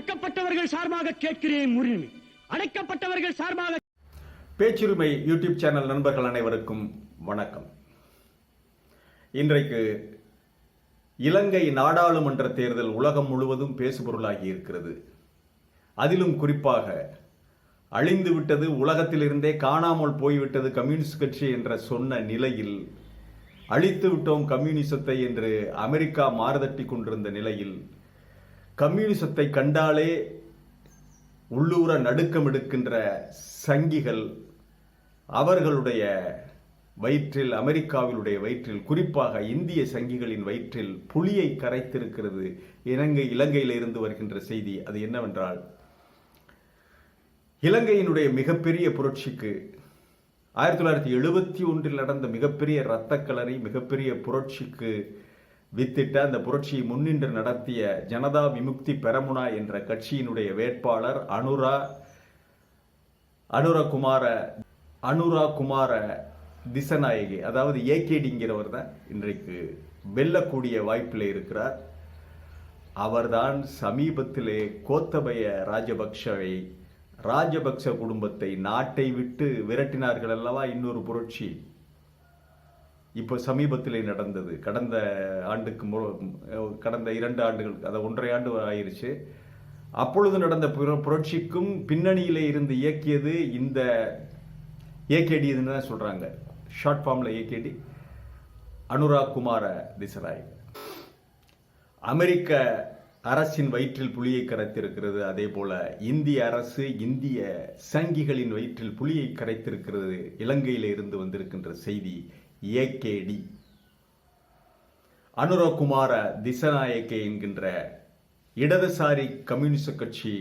ஒடுக்கப்பட்டவர்கள் சார்பாக கேட்கிறேன் உரிமை அடைக்கப்பட்டவர்கள் சார்பாக பேச்சுரிமை யூடியூப் சேனல் நண்பர்கள் அனைவருக்கும் வணக்கம். இன்றைக்கு இலங்கை நாடாளுமன்ற தேர்தல் உலகம் முழுவதும் பேசுபொருளாகி இருக்கிறது. அதிலும் குறிப்பாக அழிந்து விட்டது உலகத்திலிருந்தே காணாமல் போய்விட்டது கம்யூனிஸ்ட் கட்சி என்ற சொன்ன நிலையில் அழித்து விட்டோம் கம்யூனிசத்தை என்று அமெரிக்கா மாறுதட்டி கொண்டிருந்த நிலையில் கம்யூனிசத்தை கண்டாலே உள்ளூர நடுக்கம் எடுக்கின்ற சங்கிகள் அவர்களுடைய வயிற்றில் அமெரிக்காவிலுடைய வயிற்றில் குறிப்பாக இந்திய சங்கிகளின் வயிற்றில் புலியை கரைத்திருக்கிறது. இலங்கை இலங்கையிலிருந்து வருகின்ற செய்தி அது என்னவென்றால் இலங்கையினுடைய மிகப்பெரிய புரட்சிக்கு ஆயிரத்தி தொள்ளாயிரத்தி எழுபத்தி ஒன்றில் நடந்த மிகப்பெரிய இரத்த கலரி மிகப்பெரிய புரட்சிக்கு வித்திட்ட அந்த புரட்சியை முன்னின்று நடத்திய ஜனதா விமுக்தி பெரமுனா என்ற கட்சியினுடைய வேட்பாளர் அனுரா அனுரகுமார அனுரா குமார திசநாயகி அதாவது ஏகேடிங்கிறவர் தான் இன்றைக்கு வெல்லக்கூடிய வாய்ப்பில் இருக்கிறார். அவர்தான் சமீபத்திலே கோத்தபய ராஜபக்ஷவை ராஜபக்ஷ குடும்பத்தை நாட்டை விட்டு விரட்டினார்கள் அல்லவா இன்னொரு புரட்சி? இப்போ சமீபத்திலே நடந்தது. கடந்த ஆண்டுக்கு மு- கடந்த இரண்டு ஆண்டுகள் அதை ஒன்றரை ஆண்டு ஆயிடுச்சு அப்பொழுது நடந்த புரட்சிக்கும் பின்னணியில் இருந்து இயக்கியது இந்த ஏகேடி இதுன்னு தான் சொல்கிறாங்க ஷார்ட் ஃபார்ம்ல A K D. Anura Kumara Dissanayake. அமெரிக்க அரசின் வயிற்றில் புலியை கரைத்திருக்கிறது. அதே போல இந்திய அரசு இந்திய சங்கிகளின் வயிற்றில் புலியை கரைத்திருக்கிறது. இலங்கையில் இருந்து வந்திருக்கின்ற செய்தி ஏகேடி அனுரகுமார திசநாயக்கே என்கின்ற இடதுசாரி கம்யூனிஸ்ட் கட்சி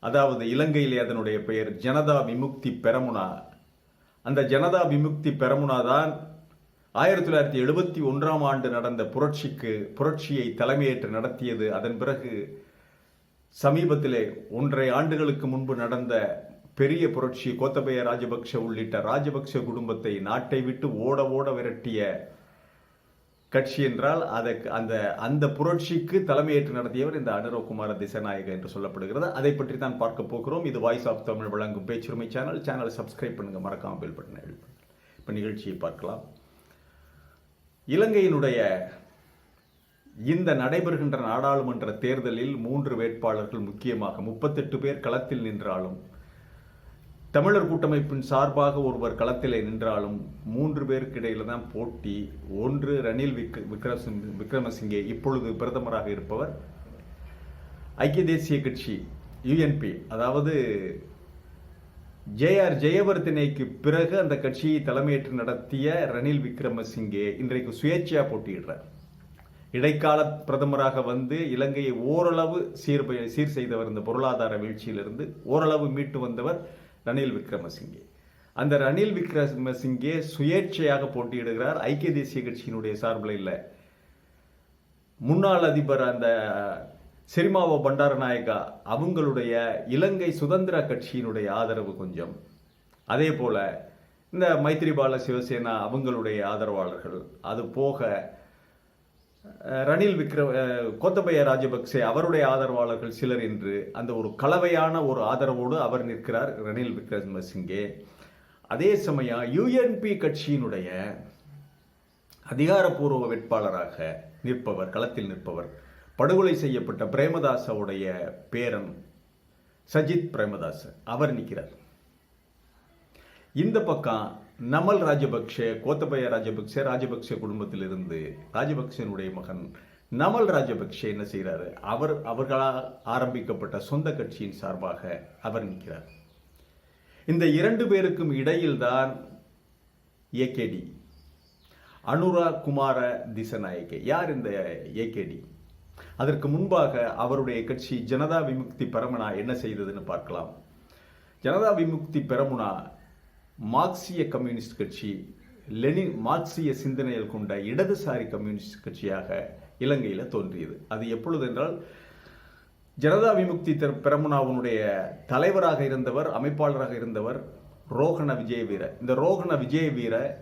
அதாவது இலங்கையிலே அதனுடைய பெயர் ஜனதா விமுக்தி பெரமுனா. அந்த ஜனதா விமுக்தி பெரமுனா தான் ஆயிரத்தி தொள்ளாயிரத்தி எழுபத்தி ஒன்றாம் ஆண்டு நடந்த புரட்சிக்கு புரட்சியை தலைமையேற்று நடத்தியது. அதன் பிறகு சமீபத்திலே ஒன்றரை ஆண்டுகளுக்கு முன்பு நடந்த பெரிய புரட்சி கோத்தபய ராஜபக்ஷ உள்ளிட்ட ராஜபக்ஷ குடும்பத்தை நாட்டை விட்டு ஓட ஓட விரட்டிய கட்சி என்றால் அதற்கு அந்த அந்த புரட்சிக்கு தலைமையேற்று நடத்தியவர் இந்த அனுரகுமார திசநாயக என்று சொல்லப்படுகிறது. அதை பற்றி தான் பார்க்க போகிறோம். இது வாய்ஸ் ஆஃப் தமிழ் வழங்கும் பேச்சுரிமை சேனல் சேனலை சப்ஸ்கிரைப் பண்ணுங்க. மறக்காமல் பில் பட்டனை இப்போ நிகழ்ச்சியை பார்க்கலாம். இலங்கையினுடைய இந்த நடைபெறுகின்ற நாடாளுமன்ற தேர்தலில் மூன்று வேட்பாளர்கள் முக்கியமாக முப்பத்தெட்டு பேர் களத்தில் நின்றாலும் தமிழர் கூட்டமைப்பின் சார்பாக ஒருவர் களத்தில் நின்றாலும் மூன்று பேருக்கு இடையில தான் போட்டி. ஒன்று ரணில் விக் விக்ரமசிங் விக்ரமசிங்கே இப்பொழுது பிரதமராக இருப்பவர் ஐக்கிய தேசிய கட்சி யுஎன்பி அதாவது ஜேஆர் ஜெயவர்தனைக்கு பிறகு அந்த கட்சியை தலைமையேற்று நடத்திய ரணில் விக்ரமசிங்கே இன்றைக்கு சுயேட்சையா போட்டியிடுறார். இடைக்கால பிரதமராக வந்து இலங்கையை ஓரளவு சீர் சீர் செய்தவர் இந்த பொருளாதார வீழ்ச்சியிலிருந்து ஓரளவு மீட்டு வந்தவர் ரணில் விக்ரமசிங்கே. அந்த ரணில் விக்ரமசிங்கே சுயேட்சையாக போட்டியிடுகிறார். ஐக்கிய தேசிய கட்சியினுடைய சார்பில் இல்லை. முன்னாள் அதிபர் அந்த செரிமாவோ பண்டாரநாயகா அவங்களுடைய இலங்கை சுதந்திர கட்சியினுடைய ஆதரவு கொஞ்சம். அதே போல் இந்த மைத்ரிபால சிவசேனா அவங்களுடைய ஆதரவாளர்கள் அது போக ரணில் விக்ரம் கோத்தபய ராஜபக்சே அவருடைய ஆதரவாளர்கள் சிலர் என்று அந்த ஒரு கலவையான ஒரு ஆதரவோடு அவர் நிற்கிறார் ரணில் விக்ரமசிங்கே. அதே சமயம் யுஎன்பி கட்சியினுடைய அதிகாரப்பூர்வ வேட்பாளராக நிற்பவர் களத்தில் நிற்பவர் படுகொலை செய்யப்பட்ட பிரேமதாசவுடைய பேரன் சஜித் பிரேமதாஸ் அவர் நிற்கிறார். இந்த பக்கம் நமல் ராஜபக்ஷ கோத்தபய ராஜபக்ஷ ராஜபக்ஷ குடும்பத்திலிருந்து ராஜபக்ஷனுடைய மகன் நமல் ராஜபக்ஷ என்ன செய்கிறாரு அவர் அவர்களால் ஆரம்பிக்கப்பட்ட சொந்த கட்சியின் சார்பாக அவர் நிற்கிறார். இந்த இரண்டு பேருக்கும் இடையில்தான் A K D Anura Kumara Dissanayake. யார் இந்த ஏகேடி? அதற்கு முன்பாக அவருடைய கட்சி ஜனதா விமுக்தி பரமனா என்ன செய்ததுன்னு பார்க்கலாம். ஜனதா விமுக்தி பெரமுனா மார்க்சிய கம்யூனிஸ்ட் கட்சி லெனின் மார்க்சிய சிந்தனைகள் கொண்ட இடதுசாரி கம்யூனிஸ்ட் கட்சியாக இலங்கையில் தோன்றியது. அது எப்பொழுது என்றால் ஜனதா விமுக்தி தெர்- தலைவராக இருந்தவர் அமைப்பாளராக இருந்தவர் ரோகண விஜயவீர. இந்த ரோகண விஜயவீர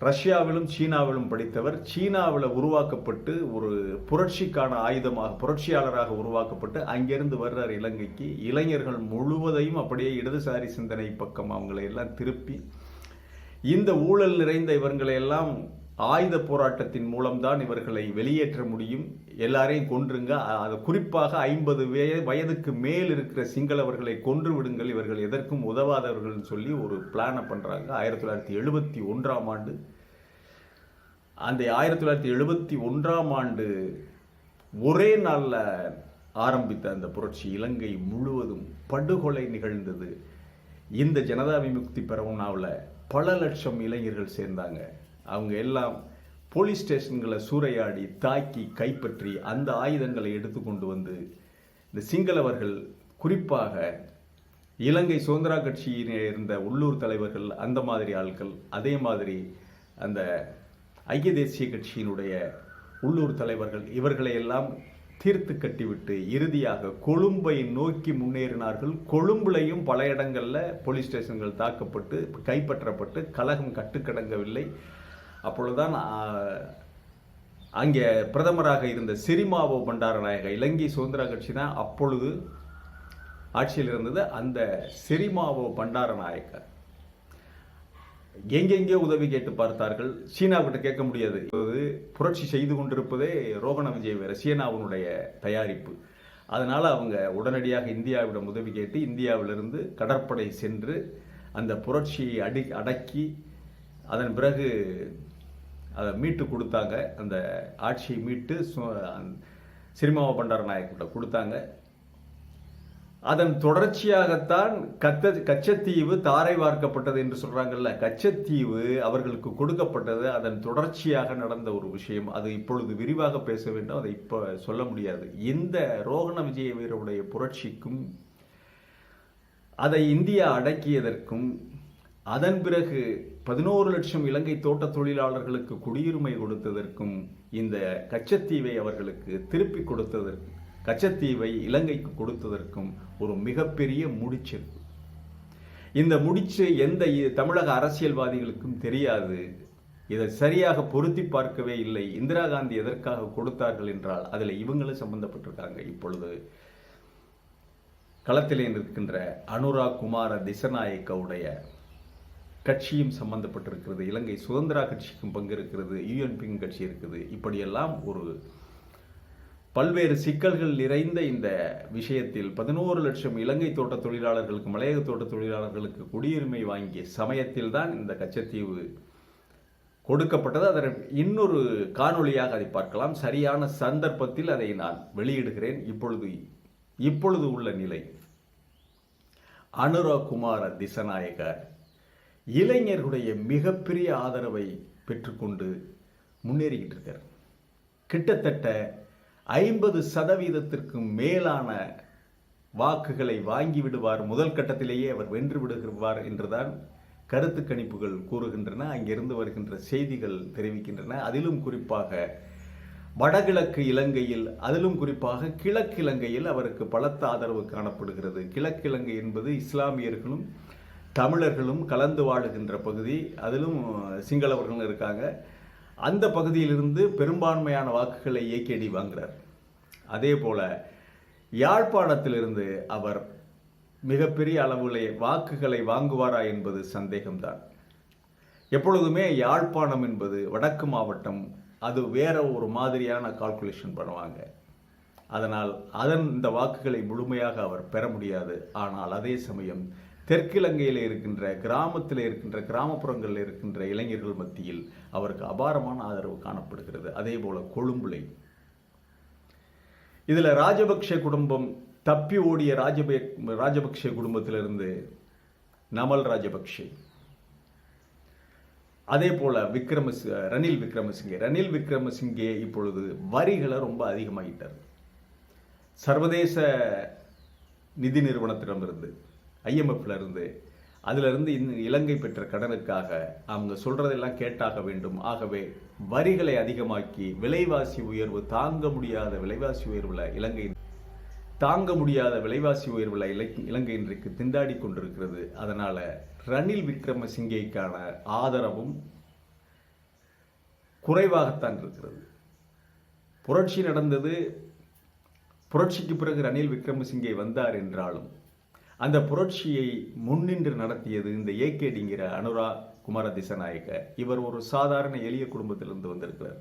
ரஷ்யாவிலும் சீனாவிலும் படித்தவர். சீனாவில் உருவாக்கப்பட்டு ஒரு புரட்சிக்கான ஆயுதமாக புரட்சியாளராக உருவாக்கப்பட்டு அங்கிருந்து வர்றார் இலங்கைக்கு. இளைஞர்கள் முழுவதையும் அப்படியே இடதுசாரி சிந்தனை பக்கம் அவங்களை எல்லாம் திருப்பி இந்த ஊழல் நிறைந்த இவர்களையெல்லாம் ஆயுத போராட்டத்தின் மூலம்தான் இவர்களை வெளியேற்ற முடியும். எல்லாரையும் கொன்றுங்க. அது குறிப்பாக ஐம்பது வயதுக்கு மேல் இருக்கிற சிங்களவர்களை கொன்று விடுங்கள். இவர்கள் எதற்கும் உதவாதவர்கள்னு சொல்லி ஒரு பிளானை பண்ணுறாங்க ஆயிரத்தி தொள்ளாயிரத்தி எழுபத்தி ஒன்றாம் ஆண்டு. அந்த ஆயிரத்தி தொள்ளாயிரத்தி எழுபத்தி ஒன்றாம் ஆண்டு ஒரே நாளில் ஆரம்பித்த அந்த புரட்சி இலங்கை முழுவதும் படுகொலை நிகழ்ந்தது. இந்த ஜனதா விமுக்தி பெறவுனாவில் பல லட்சம் இளைஞர்கள் சேர்ந்தாங்க. அவங்க எல்லாம் போலீஸ் ஸ்டேஷன்களை சூறையாடி தாக்கி கைப்பற்றி அந்த ஆயுதங்களை எடுத்துக்கொண்டு வந்து இந்த சிங்களவர்கள் குறிப்பாக இலங்கை சுதந்திரா கட்சியினே இருந்த உள்ளூர் தலைவர்கள் அந்த மாதிரி ஆட்கள் அதே மாதிரி அந்த ஐக்கிய தேசிய கட்சியினுடைய உள்ளூர் தலைவர்கள் இவர்களையெல்லாம் தீர்த்து கட்டிவிட்டு இறுதியாக கொழும்பை நோக்கி முன்னேறினார்கள். கொழும்புலையும் பல இடங்களில் போலீஸ் ஸ்டேஷன்கள் தாக்கப்பட்டு கைப்பற்றப்பட்டு கலகம் கட்டுக்கடங்கவில்லை. அப்பொழுதுதான் அங்கே பிரதமராக இருந்த சிரிமாவோ பண்டாரநாயக இலங்கை சுதந்திர கட்சி தான் அப்பொழுது ஆட்சியில் இருந்தது. அந்த சிரிமாவோ பண்டாரநாயக்க எங்கெங்கே உதவி கேட்டு பார்த்தார்கள்? சீனாவிட்ட கேட்க முடியாது. புரட்சி செய்து கொண்டிருப்பதே ரோகண விஜய் வேற சீனாவினுடைய தயாரிப்பு. அதனால் அவங்க உடனடியாக இந்தியாவிடம் உதவி கேட்டு இந்தியாவிலிருந்து கடற்படை சென்று அந்த புரட்சியை அடி அடக்கி அதன் பிறகு அதை மீட்டு கொடுத்தாங்க. அந்த ஆட்சியை மீட்டு சு- பண்டார பண்டாரநாயக்கிட்ட கொடுத்தாங்க. அதன் தொடர்ச்சியாகத்தான் கத்த கச்சத்தீவு தாரை வார்க்கப்பட்டது என்று சொல்கிறாங்கல்ல கச்சத்தீவு அவர்களுக்கு கொடுக்கப்பட்டது. அதன் தொடர்ச்சியாக நடந்த ஒரு விஷயம். அது இப்பொழுது விரிவாக பேச வேண்டும். அதை இப்போ சொல்ல முடியாது. இந்த ரோகண விஜய வீரருடைய புரட்சிக்கும் அதை இந்தியா அடக்கியதற்கும் அதன் பிறகு பதினோரு லட்சம் இலங்கை தோட்ட தொழிலாளர்களுக்கு குடியுரிமை கொடுத்ததற்கும் இந்த கச்சத்தீவை அவர்களுக்கு திருப்பி கொடுத்ததற்கு கச்சத்தீவை இலங்கைக்கு கொடுத்ததற்கும் ஒரு மிகப்பெரிய முடிச்சிருக்கு இந்த முடிச்சு எந்த தமிழக அரசியல்வாதிகளுக்கும் தெரியாது. இதை சரியாக பொருத்தி பார்க்கவே இல்லை. இந்திரா காந்தி எதற்காக கொடுத்தார்கள் என்றால் அதில் இவங்களும் சம்பந்தப்பட்டிருக்காங்க. இப்பொழுது களத்திலே நிற்கின்ற அனுராக் குமார திசநாயக்கவுடைய கட்சியும் சம்பந்தப்பட்டிருக்கிறது. இலங்கை சுதந்திரா கட்சிக்கும் பங்கு இருக்கிறது யூஎன்பிங் கட்சி இருக்குது. இப்படியெல்லாம் ஒரு பல்வேறு சிக்கல்கள் நிறைந்த இந்த விஷயத்தில் பதினோரு லட்சம் இலங்கை தோட்ட தொழிலாளர்களுக்கு மலையக தோட்ட தொழிலாளர்களுக்கு குடியுரிமை வாங்கிய சமயத்தில் தான் இந்த கச்சத்தீவு கொடுக்கப்பட்டது. அதன் இன்னொரு காணொளியாக அதை பார்க்கலாம். சரியான சந்தர்ப்பத்தில் அதை நான் வெளியிடுகிறேன். இப்பொழுது இப்பொழுது உள்ள நிலை. அனுராக் குமார திசநாயகர் இளைஞர்களுடைய மிகப்பெரிய ஆதரவை பெற்றுக்கொண்டு முன்னேறிக்கிட்டு இருக்கார் கிட்டத்தட்ட ஐம்பது சதவீதத்திற்கு மேலான வாக்குகளை வாங்கி விடுவார். முதல் கட்டத்திலேயே அவர் வென்று விடுகிறார் என்றுதான் கருத்து கணிப்புகள் கூறுகின்றன. அங்கிருந்து வருகின்ற செய்திகள் தெரிவிக்கின்றன. அதிலும் குறிப்பாக வடகிழக்கு இலங்கையில் அதிலும் குறிப்பாக கிழக்கு இலங்கையில் அவருக்கு பலத்த ஆதரவு காணப்படுகிறது. கிழக்கு இலங்கை என்பது இஸ்லாமியர்களும் தமிழர்களும் கலந்து வாழுகின்ற பகுதி அதிலும் சிங்களவர்களும் இருக்காங்க. அந்த பகுதியிலிருந்து பெரும்பான்மையான வாக்குகளை ஏகேடி வாங்குகிறார் அதே போல யாழ்ப்பாணத்திலிருந்து அவர் மிகப்பெரிய அளவிலே வாக்குகளை வாங்குவாரா என்பது சந்தேகம்தான். எப்பொழுதுமே யாழ்ப்பாணம் என்பது வடக்கு மாவட்டம் அது வேற ஒரு மாதிரியான கால்குலேஷன் பண்ணுவாங்க. அதனால் அதன் இந்த வாக்குகளை முழுமையாக அவர் பெற முடியாது. ஆனால் அதே சமயம் தெற்கிலங்கையில் இருக்கின்ற கிராமத்தில் இருக்கின்ற கிராமப்புறங்களில் இருக்கின்ற இளைஞர்கள் மத்தியில் அவருக்கு அபாரமான ஆதரவு காணப்படுகிறது. அதே போல கொழும்புலை. இதில் ராஜபக்ஷ குடும்பம் தப்பி ஓடிய ராஜப ராஜபக்ஷ குடும்பத்திலிருந்து நமல் ராஜபக்ஷே. அதே போல விக்ரமஸ் ரணில் விக்ரமசிங்கே. ரணில் விக்ரமசிங்கே இப்பொழுது வரிகளை ரொம்ப அதிகமாகிட்டார் சர்வதேச நிதி நிறுவனத்திடமிருந்து ஐஎம்எஃப்ல இருந்து அதிலிருந்து இலங்கை பெற்ற கடனுக்காக அவங்க சொல்றதெல்லாம் கேட்டாக வேண்டும். ஆகவே வரிகளை அதிகமாக்கி விலைவாசி உயர்வு தாங்க முடியாத விலைவாசி உயர்வுல இலங்கை தாங்க முடியாத விலைவாசி உயர்வுல இலை இலங்கை இன்றைக்கு திண்டாடி கொண்டிருக்கிறது. அதனால ரணில் விக்ரமசிங்கேக்கான ஆதரவும் குறைவாகத்தான் இருக்கிறது. புரட்சி நடந்தது புரட்சிக்கு பிறகு ரணில் விக்ரமசிங்கே வந்தார் என்றாலும் அந்த புரட்சியை முன்னின்று நடத்தியது இந்த ஏகேடிங்கிற அனுரா குமார திசநாயக்க இவர் ஒரு சாதாரண எளிய குடும்பத்திலிருந்து வந்திருக்கிறார்.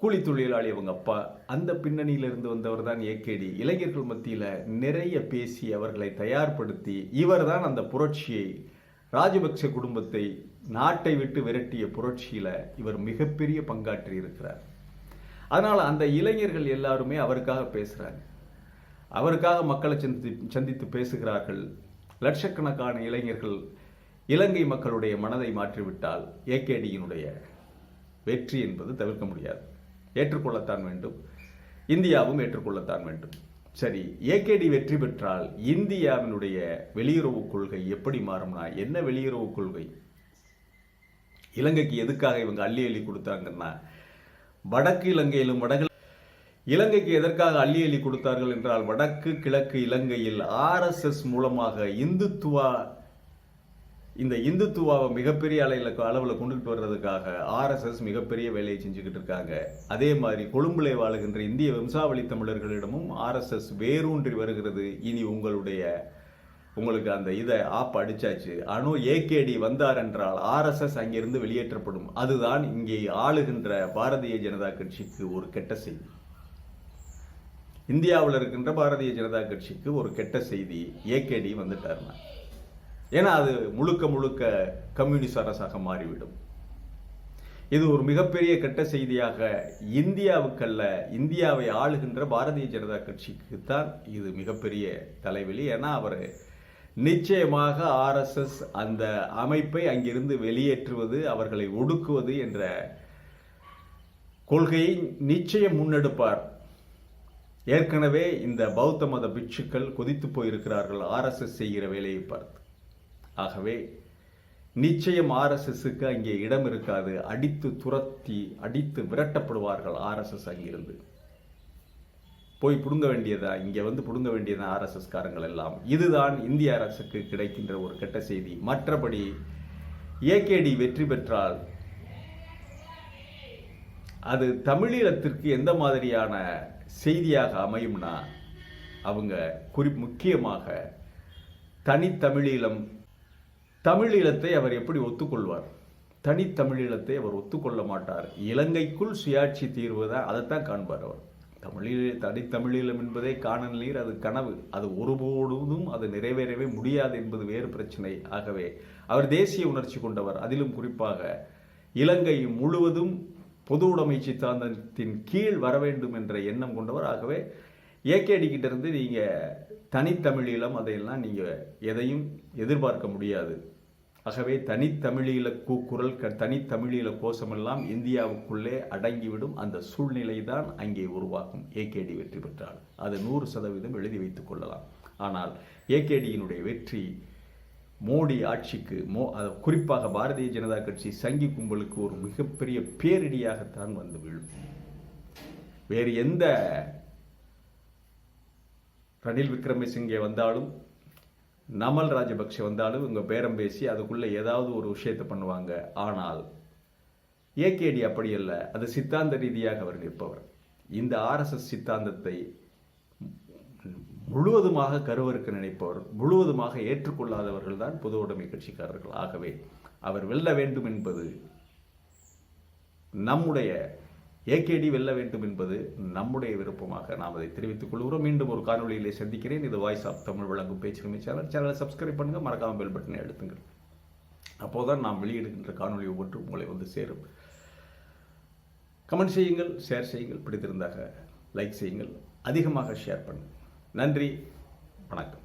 கூலி தொழிலாளி அவங்க அப்பா. அந்த பின்னணியிலிருந்து வந்தவர் தான் ஏகேடி. இளைஞர்கள் மத்தியில் நிறைய பேசி அவர்களை தயார்படுத்தி இவர் தான் அந்த புரட்சியை ராஜபக்ச குடும்பத்தை நாட்டை விட்டு விரட்டிய புரட்சியில் இவர் மிகப்பெரிய பங்காற்றி இருக்கிறார் அதனால் அந்த இளைஞர்கள் எல்லாருமே அவருக்காக பேசுகிறாங்க அவருக்காக மக்களை சந்தி சந்தித்து பேசுகிறார்கள். லட்சக்கணக்கான இளைஞர்கள் இலங்கை மக்களுடைய மனதை மாற்றிவிட்டால் ஏகேடியினுடைய வெற்றி என்பது தவிர்க்க முடியாது. ஏற்றுக்கொள்ளத்தான் வேண்டும். இந்தியாவும் ஏற்றுக்கொள்ளத்தான் வேண்டும். சரி ஏகேடி வெற்றி பெற்றால் இந்தியாவினுடைய வெளியுறவு கொள்கை எப்படி மாறும்னா என்ன வெளியுறவு கொள்கை? இலங்கைக்கு எதுக்காக இவங்க அள்ளி அள்ளி கொடுத்தாங்கன்னா வடக்கு இலங்கையிலும் வடக்கு இலங்கைக்கு எதற்காக அள்ளி அள்ளி கொடுத்தார்கள் என்றால் வடக்கு கிழக்கு இலங்கையில் ஆர்எஸ்எஸ் மூலமாக இந்துத்துவா இந்த இந்துத்துவாவை மிகப்பெரிய அளவில் அளவில் கொண்டுகிட்டு வர்றதுக்காக ஆர்எஸ்எஸ் மிகப்பெரிய வேலையை செஞ்சுக்கிட்டு இருக்காங்க. அதே மாதிரி கொழும்புலே வாழுகின்ற இந்திய வம்சாவளி தமிழர்களிடமும் ஆர்எஸ்எஸ் வேரூன்றி வருகிறது. இனி உங்களுடைய உங்களுக்கு அந்த இதை ஆப் அடிச்சாச்சு. அணு ஏகேடி வந்தார் என்றால் ஆர்எஸ்எஸ் அங்கிருந்து வெளியேற்றப்படும். அதுதான் இங்கே ஆளுகின்ற பாரதிய ஜனதா கட்சிக்கு ஒரு கெட்ட செய்தி. இந்தியாவில் இருக்கின்ற பாரதிய ஜனதா கட்சிக்கு ஒரு கெட்ட செய்தி ஏகேடி வந்துட்டார்னா ஏன்னா அது முழுக்க முழுக்க கம்யூனிஸ்ட் அரசாக மாறிவிடும். இது ஒரு மிகப்பெரிய கெட்ட செய்தியாக இந்தியாவுக்கல்ல இந்தியாவை ஆளுகின்ற பாரதிய ஜனதா கட்சிக்கு தான் இது மிகப்பெரிய தலைவலி. ஏன்னா அவர் நிச்சயமாக ஆர்எஸ்எஸ் அந்த அமைப்பை அங்கிருந்து வெளியேற்றுவது அவர்களை ஒடுக்குவது என்ற கொள்கையை நிச்சயம் முன்னெடுப்பார். ஏற்கனவே இந்த பௌத்த மத பிட்சுக்கள் கொதித்து போயிருக்கிறார்கள். ஆர்எஸ்எஸ் செய்கிற வேலையை பார்த்து. ஆகவே நிச்சயம் ஆர்எஸ்எஸ்க்கு அங்கே இடம் இருக்காது. அடித்து துரத்தி அடித்து விரட்டப்படுவார்கள் ஆர்எஸ்எஸ் அங்கிருந்து. போய் புடுங்க வேண்டியதா? இங்கே வந்து புடுங்க வேண்டியதா ஆர்எஸ்எஸ் காரங்கள் எல்லாம்? இதுதான் இந்திய அரசுக்கு கிடைக்கின்ற ஒரு கெட்ட செய்தி. மற்றபடி ஏகேடி வெற்றி பெற்றால் அது தமிழீழத்திற்கு எந்த மாதிரியான செய்தியாக அமையும்னா அவங்க குறி முக்கியமாக தனித்தமிழீழம் தமிழீழத்தை அவர் எப்படி ஒத்துக்கொள்வார்? தனித்தமிழீழத்தை அவர் ஒத்துக்கொள்ள மாட்டார். இலங்கைக்குள் சுயாட்சி தீர்வு தான் அதைத்தான் காண்பார் அவர். தமிழீழ தனித்தமிழீழம் என்பதே காணல் நீர் அது கனவு. அது ஒருபோதும் அது நிறைவேறவே முடியாது என்பது வேறு பிரச்சனை. ஆகவே அவர் தேசிய உணர்ச்சி கொண்டவர். அதிலும் குறிப்பாக இலங்கை முழுவதும் பொது உடைமை சித்தாந்தத்தின் கீழ் வர வேண்டும் என்ற எண்ணம் கொண்டவர். ஆகவே ஏகேடி நீங்கள் தனித்தமிழீழம் அதையெல்லாம் நீங்கள் எதையும் எதிர்பார்க்க முடியாது. ஆகவே தனித்தமிழீழ கூக்குரல் க தனித்தமிழீழ கோஷமெல்லாம் இந்தியாவுக்குள்ளே அடங்கிவிடும் அந்த சூழ்நிலை தான் அங்கே உருவாகும். ஏகேடி வெற்றி பெற்றால். அது நூறு சதவீதம் எழுதி வைத்துக் கொள்ளலாம். ஆனால் ஏகேடியினுடைய வெற்றி மோடி ஆட்சிக்கு மோ அது குறிப்பாக பாரதிய ஜனதா கட்சி சங்கி கும்பலுக்கு ஒரு மிகப்பெரிய பேரிடியாகத்தான் வந்து விழும். வேறு எந்த ரணில் விக்ரமசிங்கே வந்தாலும் நமல் ராஜபக்ஷ வந்தாலும் இவங்க பேரம் பேசி அதுக்குள்ளே ஏதாவது ஒரு விஷயத்தை பண்ணுவாங்க. ஆனால் ஏகேடி அப்படி அல்ல. அது சித்தாந்த ரீதியாக அவர் நிற்பவர். இந்த ஆர்எஸ்எஸ் சித்தாந்தத்தை முழுவதுமாக கருவறுக்க நினைப்பவர் முழுவதுமாக ஏற்றுக்கொள்ளாதவர்கள் தான் பொது உடைமை கட்சிக்காரர்கள். ஆகவே அவர் வெல்ல வேண்டும் என்பது நம்முடைய ஏகேடி வெல்ல வேண்டும் என்பது நம்முடைய விருப்பமாக நாம் அதை தெரிவித்துக் கொள்கிறோம். மீண்டும் ஒரு காணொளியிலே சந்திக்கிறேன். இது வாய்ஸ் ஆஃப் தமிழ் வழங்கும் பேச்சு சேனல் சேனலை சப்ஸ்கிரைப் பண்ணுங்கள் மறக்காமல் பெல் பட்டனை அழுத்துங்கள். அப்போதான் நாம் வெளியிடுகின்ற காணொளி ஒவ்வொன்றும் உங்களை வந்து சேரும். கமெண்ட் செய்யுங்கள் ஷேர் செய்யுங்கள் பிடித்திருந்தாக லைக் செய்யுங்கள் அதிகமாக ஷேர் பண்ணுங்கள். நன்றி. வணக்கம்.